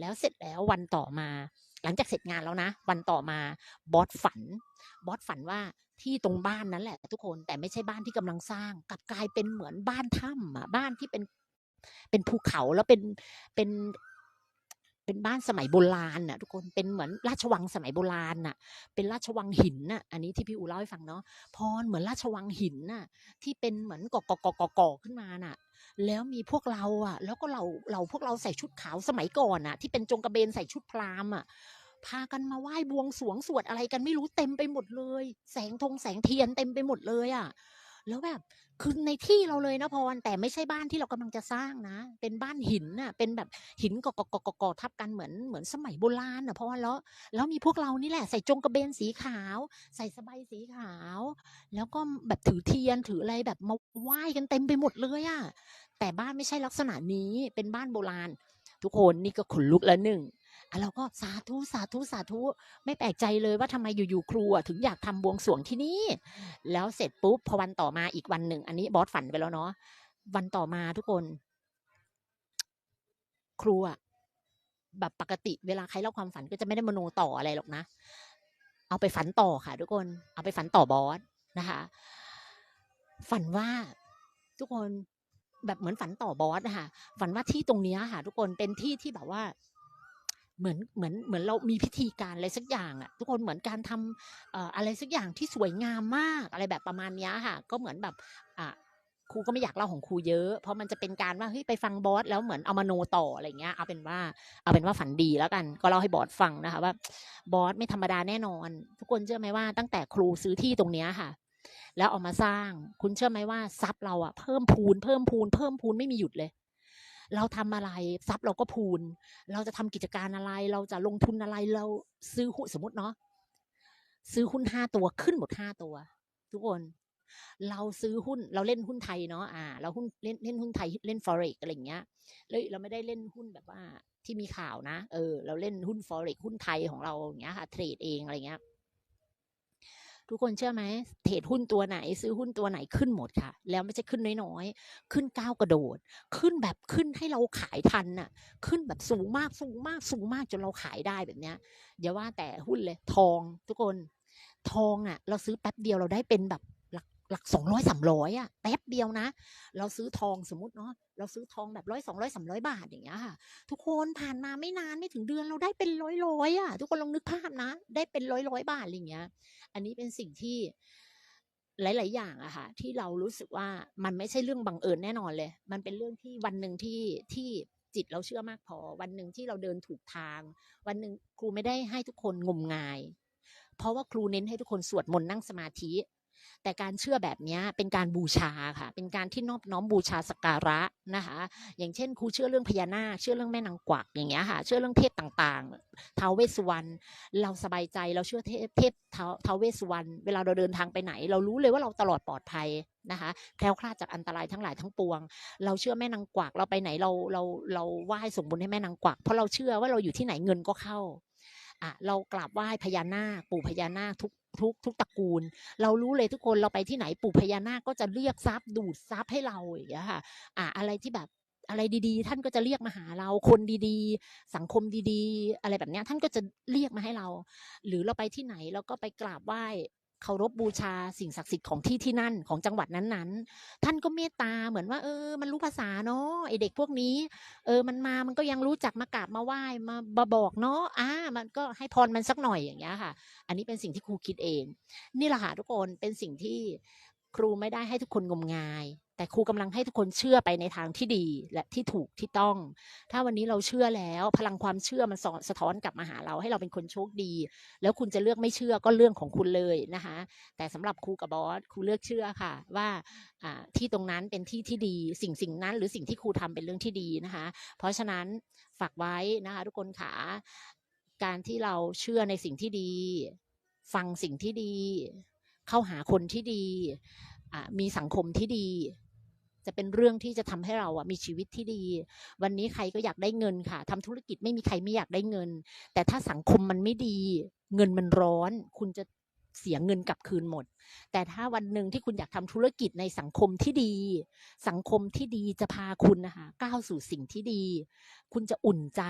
แล้วเสร็จแล้ววันต่อมา หลังจากเสร็จงานแล้วนะ วันต่อมาบอสฝัน บอสฝันว่าที่ตรงบ้านนั้นแหละ ทุกคนแต่ไม่ใช่บ้านที่กำลังสร้างกลับกลายเป็นเหมือนบ้านถ้ำอะบ้านที่เป็นเป็นภูเขาแล้วเป็นเป็นเป็นบ้านสมัยโบราณน่ะทุกคนเป็นเหมือนราชวังสมัยโบราณน่ะ เป็นราชวังหินน่ะ อันนี้ที่พี่อูเล่าให้ฟังเนาะพรเหมือนราชวังหินน่ะ ที่เป็นเหมือนก่อก่อก่อก่อก่อขึ้นมาน่ะ แล้วมีพวกเราอะ แล้วก็เราเราพวกเราใส่ชุดขาวสมัยก่อนอะ ที่เป็นจงกระเบนใส่ชุดพราหมณ์อะพากันมาไหว้บวงสรวงสวดอะไรกันไม่รู้เต็มไปหมดเลย แสงธงแสงเทียนเต็มไปหมดเลยอะ แล้วแบบคือในที่เราเลยนะพรแต่ไม่ใช่บ้านที่เรากำลังจะสร้างนะ เป็นบ้านหินน่ะ เป็นแบบหินก่อก่อก่อก่อทับกันเหมือนเหมือนสมัยโบราณน่ะพรแล้วแล้วมีพวกเรานี่แหละใส่จงกระเบนสีขาว ใส่สบายสีขาว แล้วก็แบบถือเทียนถืออะไรแบบมาไหว้กันเต็มไปหมดเลยอะแต่บ้านไม่ใช่ลักษณะนี้เป็นบ้านโบราณ ทุกคนนี่ก็ขนลุกแล้วหนึ่ง เราก็สาธุสาธุสาธุไม่แปลกใจเลยว่าทำไมอยู่ๆครูถึงอยากทำบวงสวงที่นี่ แล้วเสร็จปุ๊บพอวันต่อมาอีกวันหนึ่ง อันนี้บอสฝันไปแล้วเนาะวันต่อมาทุกคน ครูอะแบบปกติเวลาใครเล่าความฝันก็จะไม่ได้มโนต่ออะไรหรอกนะ เอาไปฝันต่อค่ะ ทุกคน เอาไปฝันต่อบอสนะคะ ฝันว่าทุกคนแบบเหมือนฝันต่อบอสนะคะฝันว่าที่ตรงนี้ค่ะ ทุกคนเป็นที่ที่แบบว่า เหมือนเหมือนเหมือนเรามีพิธีการอะไรสักอย่างอะทุกคนเหมือนการทำอะไรสักอย่างที่สวยงามมากอะไรแบบประมาณนี้ค่ะ ก็เหมือนแบบอะครูก็ไม่อยากเล่าของครูเยอะ เพราะมันจะเป็นการว่าเฮ้ยไปฟังบอสแล้วเหมือนเอามาโนต่ออะไรเงี้ยเอาเป็นว่าเอาเป็นว่าฝันดีแล้วกัน ก็เล่าให้บอสฟังนะคะว่าบอสไม่ธรรมดาแน่นอน ทุกคนเชื่อไหมว่าตั้งแต่ครูซื้อที่ตรงเนี้ยค่ะ แล้วเอามาสร้างคุณเชื่อไหมว่าทรัพย์เราอะเพิ่มพูนเพิ่มพูนเพิ่มพูนไม่มีหยุดเลย เราทำอะไรทรัพย์เราก็พูน เราจะทำกิจการอะไร เราจะลงทุนอะไรเราซื้อหุ้นสมมติเนาะซื้อหุ้นห้าตัวขึ้นหมดห้าตัว ทุกคน เราซื้อหุ้นเราเล่นหุ้นไทยเนาะอ่า เราหุ้นเล่นเล่นหุ้นไทยเล่น forex อะไรอย่างเงี้ยแล้วเราไม่ได้เล่นหุ้นแบบว่าที่มีข่าวนะ เออ เราเล่นหุ้น forex หุ้นไทยของเราอย่างเงี้ยค่ะเทรดเองอะไรเงี้ย ทุกคนเชื่อไหมเทรดหุ้นตัวไหน ซื้อหุ้นตัวไหนขึ้นหมดค่ะ แล้วไม่ใช่ขึ้นน้อยๆ ขึ้นก้าวกระโดด ขึ้นแบบขึ้นให้เราขายทันน่ะ ขึ้นแบบสูงมากสูงมากสูงมากจนเราขายได้แบบเนี้ยอย่าว่าแต่หุ้นเลยทองทุกคน ทองอะ เราซื้อแป๊บเดียวเราได้เป็นแบบ หลักสองร้อยสามร้อยอะแป๊บเดียวนะ เราซื้อทองสมมติเนาะเราซื้อทองแบบร้อยสองร้อยสามร้อยบาทอย่างเงี้ยค่ะทุกคนผ่านมาไม่นานไม่ถึงเดือนเราได้เป็นร้อยร้อยอะทุกคนลองนึกภาพนะ ได้เป็นร้อยร้อยบาทอะไรอย่างเงี้ย อันนี้เป็นสิ่งที่หลาย ๆ อย่างอะค่ะที่เรารู้สึกว่ามันไม่ใช่เรื่องบังเอิญแน่นอนเลย มันเป็นเรื่องที่วันหนึ่งที่ที่จิตเราเชื่อมากพอ วันหนึ่งที่เราเดินถูกทาง วันหนึ่งครูไม่ได้ให้ทุกคนงมงาย เพราะว่าครูเน้นให้ทุกคนสวดมนต์นั่งสมาธิ แต่การเชื่อแบบนี้เป็นการบูชาค่ะ เป็นการที่นอบน้อมบูชาสักการะนะคะ อย่างเช่นครูเชื่อเรื่องพญานาค เชื่อเรื่องแม่นางกวักอย่างเงี้ยค่ะ เชื่อเรื่องเทพต่างๆท้าวเวสสุวรรณ เราสบายใจเราเชื่อเทพเทพท้าวท้าวเวสสุวรรณ เวลาเราเดินทางไปไหน เรารู้เลยว่าเราตลอดปลอดภัยนะคะแคล้วคลาดจากอันตรายทั้งหลายทั้งปวง เราเชื่อแม่นางกวัก เราไปไหนเราเราเราไหว้สมบุญให้แม่นางกวัก เพราะเราเชื่อว่าเราอยู่ที่ไหนเงินก็เข้า อะเรากราบไหว้พญานาคปู่พญานาคทุกทุกทุกตระกูล เรารู้เลยทุกคนเราไปที่ไหนปู่พญานาคก็จะเรียกทรัพย์ดูดทรัพย์ให้เราอย่างเงี้ยค่ะอะอะไรที่แบบอะไรดีๆ ท่านก็จะเรียกมาหาเราคนดีๆ สังคมดีๆ อะไรแบบนี้ท่านก็จะเรียกมาให้เรา หรือเราไปที่ไหนเราก็ไปกราบไหว้ เคารพบูชาสิ่งศักดิ์สิทธิ์ของที่ที่นั่นของจังหวัดนั้นๆ ท่านก็เมตตาเหมือนว่า เออ มันรู้ภาษาเนาะไอเด็กพวกนี้ เออ มันมามันก็ยังรู้จักมากราบมาไหว้มาบาบอกเนาะอ่ามันก็ให้พรมันสักหน่อยอย่างเงี้ยค่ะ อันนี้เป็นสิ่งที่ครูคิดเอง นี่แหละค่ะทุกคนเป็นสิ่งที่ครูไม่ได้ให้ทุกคนงมงาย แต่ครูกำลังให้ทุกคนเชื่อไปในทางที่ดีและที่ถูกที่ต้อง ถ้าวันนี้เราเชื่อแล้ว พลังความเชื่อมันสสะท้อนกลับมาหาเราให้เราเป็นคนโชคดี แล้วคุณจะเลือกไม่เชื่อก็เรื่องของคุณเลยนะคะ แต่สำหรับครูกับบอสครูเลือกเชื่อค่ะว่าที่ตรงนั้นเป็นที่ที่ดี สิ่งสิ่งนั้น หรือสิ่งที่ครูทำเป็นเรื่องที่ดีนะคะ เพราะฉะนั้นฝากไว้นะคะทุกคนขาการที่เราเชื่อในสิ่งที่ดี ฟังสิ่งที่ดี เข้าหาคนที่ดีมีสังคมที่ดี จะเป็นเรื่องที่จะทำให้เราอะมีชีวิตที่ดี วันนี้ใครก็อยากได้เงินค่ะทำธุรกิจไม่มีใครไม่อยากได้เงิน แต่ถ้าสังคมมันไม่ดี เงินมันร้อน คุณจะเสียเงินกลับคืนหมด แต่ถ้าวันหนึ่งที่คุณอยากทำธุรกิจในสังคมที่ดี สังคมที่ดีจะพาคุณนะคะก้าวสู่สิ่งที่ดี คุณจะอุ่นใจ